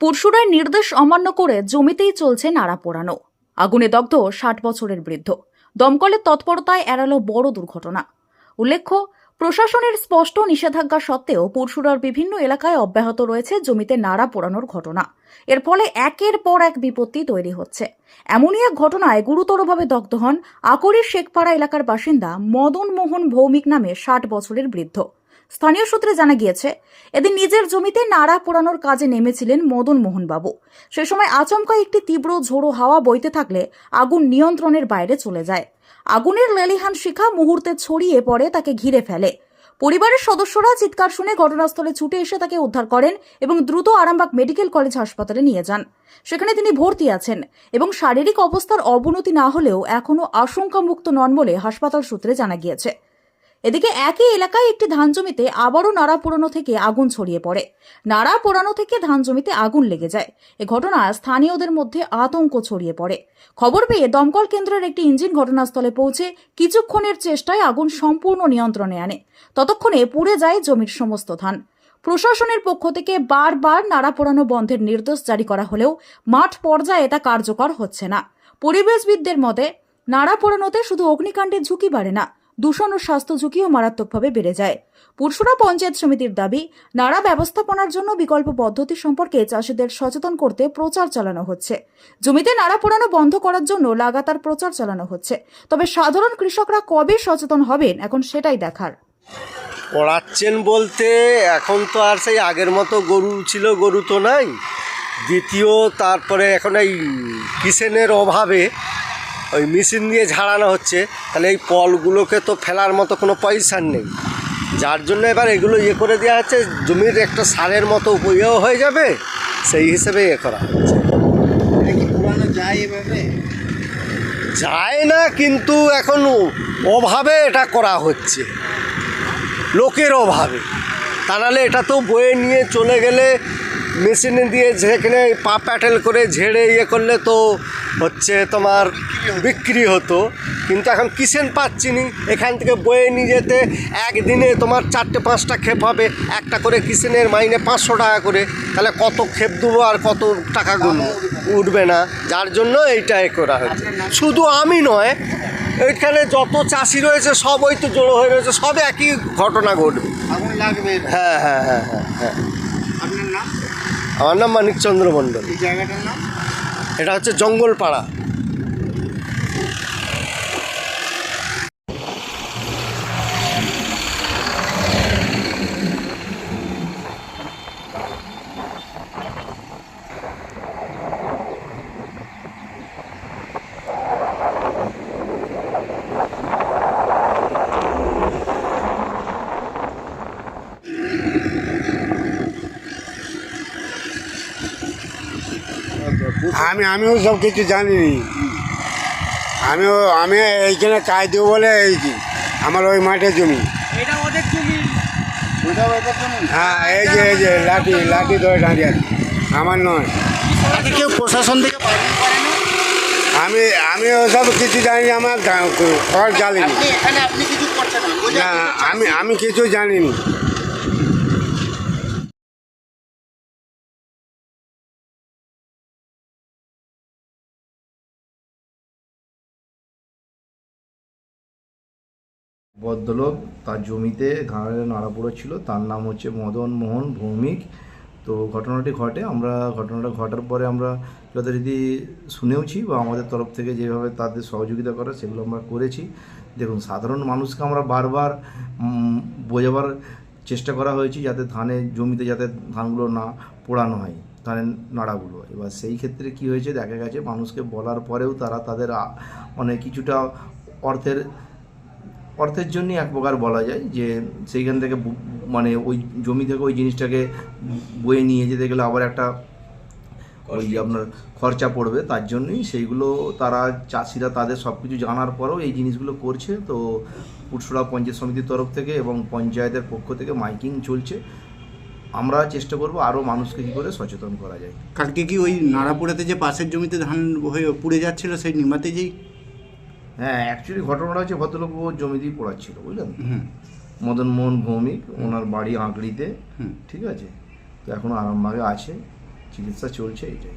পরশুরায় নির্দেশ অমান্য করে জমিতেই চলছে নাড়া পোড়ানো। আগুনে দগ্ধ ষাট বছরের বৃদ্ধ। দমকলের তৎপরতায় এড়ালো বড় দুর্ঘটনা। উল্লেখ্য, প্রশাসনের স্পষ্ট নিষেধাজ্ঞা সত্ত্বেও পরশুরার বিভিন্ন এলাকায় অব্যাহত রয়েছে জমিতে নাড়া পোড়ানোর ঘটনা। এর ফলে একের পর এক বিপত্তি তৈরি হচ্ছে। এমনই এক ঘটনায় গুরুতরভাবে দগ্ধ হন আকরির শেখপাড়া এলাকার বাসিন্দা মদন মোহন ভৌমিক নামে ষাট বছরের বৃদ্ধ। স্থানীয় সূত্রে জানা গিয়েছে, এদিন নিজের জমিতে নাড়া পোড়ানোর কাজে নেমেছিলেন মদন মোহনবাবু সে সময় আচমকা একটি তীব্র ঝোড়ো হাওয়া বইতে থাকলে আগুন নিয়ন্ত্রণের বাইরে চলে যায়। আগুনের লেলিহান শিখা মুহূর্তে ছড়িয়ে পড়ে, তাকে ঘিরে ফেলে। পরিবারের সদস্যরা চিৎকার শুনে ঘটনাস্থলে ছুটে এসে তাকে উদ্ধার করেন এবং দ্রুত আরামবাগ মেডিকেল কলেজ হাসপাতালে নিয়ে যান। সেখানে তিনি ভর্তি আছেন এবং শারীরিক অবস্থার অবনতি না হলেও এখনও আশঙ্কামুক্ত নন বলে হাসপাতাল সূত্রে জানা গিয়েছে। এদিকে একই এলাকায় একটি ধান জমিতে আবারও নাড়া পোড়ানো থেকে আগুন ছড়িয়ে পড়ে। নাড়া পোড়ানো থেকে ধান জমিতে আগুন লেগে যায়। এ ঘটনায় স্থানীয়দের মধ্যে আতঙ্ক ছড়িয়ে পড়ে। খবর পেয়ে দমকল কেন্দ্রের একটি ইঞ্জিন ঘটনাস্থলে পৌঁছে কিছুক্ষণের চেষ্টায় আগুন সম্পূর্ণ নিয়ন্ত্রণে আনে। ততক্ষণে পুড়ে যায় জমির সমস্ত ধান। প্রশাসনের পক্ষ থেকে বারবার নাড়া পোড়ানো বন্ধের নির্দেশ জারি করা হলেও মাঠ পর্যায়ে তা কার্যকর হচ্ছে না। পরিবেশবিদদের মতে, নাড়া পোড়ানোতে শুধু অগ্নিকাণ্ডের ঝুঁকি বাড়ে না দূষণ ও স্বাস্থ্য ঝুঁকিও মারাত্মকভাবে বেড়ে যায়। পুরসুরা পঞ্চায়েত সমিতির দাবি, নাড়া ব্যবস্থাপনার জন্য বিকল্প পদ্ধতি সম্পর্কে চাষিদের সচেতন করতে প্রচার চালানো হচ্ছে। জমিতে নাড়া পোড়ানো বন্ধ করার জন্য লাগাতার প্রচার চালানো হচ্ছে। তবে সাধারণ কৃষকরা কবে সচেতন হবেন, এখন সেটাই দেখার। পড়াচ্ছেন বলতে এখন তো আর সেই আগের মতো গরু ছিল, গরু তো নাই। দ্বিতীয়, তারপরে এখন এই কিষেনের অভাবে ওই মেশিন দিয়ে ঝাড়ানো হচ্ছে তাহলে এই কলগুলোকে তো ফেলার মতো কোনো পয়সা নেই। যার জন্য এবার এগুলো ইয়ে করে দেওয়া হচ্ছে জমির একটা সারের মতো উপয়োগ হয়ে যাবে সেই হিসেবে ইয়ে করা হচ্ছে। এটা কি পুরানো যায় এভাবে? যায় না কিন্তু এখন অভাবে এটা করা হচ্ছে। লোকের অভাবে। তা নাহলে এটা তো বয়ে নিয়ে চলে গেলে মেশিনে দিয়ে যেখানে পা প্যাটেল করে ঝেড়ে ইয়ে করলে তো হচ্ছে তোমার বিক্রি হতো কিন্তু এখন কিসেন পাচ্ছি নি। এখান থেকে বয়ে নিয়ে যেতে একদিনে তোমার চারটে পাঁচটা ক্ষেপ হবে। একটা করে কিসেনের মাইনে পাঁচশো টাকা করে। তাহলে কত ক্ষেপ দেবো আর কত টাকা গুনবো উঠবে না। যার জন্য এইটা এ করা হচ্ছে। শুধু আমি নয় এইখানে যত চাষি রয়েছে সব ওই তো জড়ো হয়ে রয়েছে সব একই ঘটনা ঘটবে। লাগবে। হ্যাঁ হ্যাঁ হ্যাঁ হ্যাঁ হ্যাঁ। আমার নাম মানিকচন্দ্র মণ্ডল। এই জায়গাটার নাম? এটা হচ্ছে জঙ্গলপাড়া। আমি আমিও সব কিছু জানিনি আমিও আমি এইখানে কাজ দেবো বলে এই যে আমার ওই মাঠে জমি। হ্যাঁ এই যে এই যে লাঠি লাঠি ধরে দাঁড়িয়ে আছে। আমার নয়। কেউ প্রশাসন থেকে আমি আমি ওসব কিছু জানি না, আমার ঘর জ্বালিনি আপনি এখানে আপনি কিছু করছেন না। না আমি আমি কিছু জানিনি। ভদ্রলোক তার জমিতে ধানের নাড়া পড়েছিল। তার নাম হচ্ছে মদন মোহন ভৌমিক। তো ঘটনাটি ঘটে। আমরা ঘটনাটা ঘটার পরে আমরা যথারীতি শুনেওছি বা আমাদের তরফ থেকে যেভাবে তাদের সহযোগিতা করা সেগুলো আমরা করেছি। দেখুন, সাধারণ মানুষকে আমরা বারবার বোঝাবার চেষ্টা করা হয়েছে যাতে ধানের জমিতে যাতে ধানগুলো না পোড়ানো হয়, ধানের নাড়াগুলো। এবার সেই ক্ষেত্রে কি হয়েছে, দেখা গেছে মানুষকে বলার পরেও তারা তাদের আ- মানে কিছুটা অর্থের অর্থের জন্যই এক প্রকার বলা যায় যে সেইখান থেকে মানে ওই জমি থেকে ওই জিনিসটাকে বয়ে নিয়ে যেতে গেলে আবার একটা ওই যে আপনার খরচা পড়বে, তার জন্যই সেইগুলো তারা চাষিরা তাদের সব কিছু জানার পরেও এই জিনিসগুলো করছে। তো পুটসুরা পঞ্চায়েত সমিতির তরফ থেকে এবং পঞ্চায়েতের পক্ষ থেকে মাইকিং চলছে। আমরা চেষ্টা করব আরও মানুষকে কী করে সচেতন করা যায়। কালকে কি ওই নাড়াপুরাতে যে পাশের জমিতে ধান হয়ে পুড়ে যাচ্ছিল, সেই নিমাতে যেই হ্যাঁ অ্যাকচুয়ালি ঘটনাটা হচ্ছে ভদ্রলোক ও জমিতেই পড়াচ্ছিল বুঝলেন? মদন মোহন ভৌমিক ওনার বাড়ি আঁকড়িতে। ঠিক আছে? তো এখন আরামবাগে আছে চিকিৎসা চলছে এইটাই।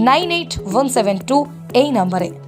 nine eight one seven two এই নম্বরে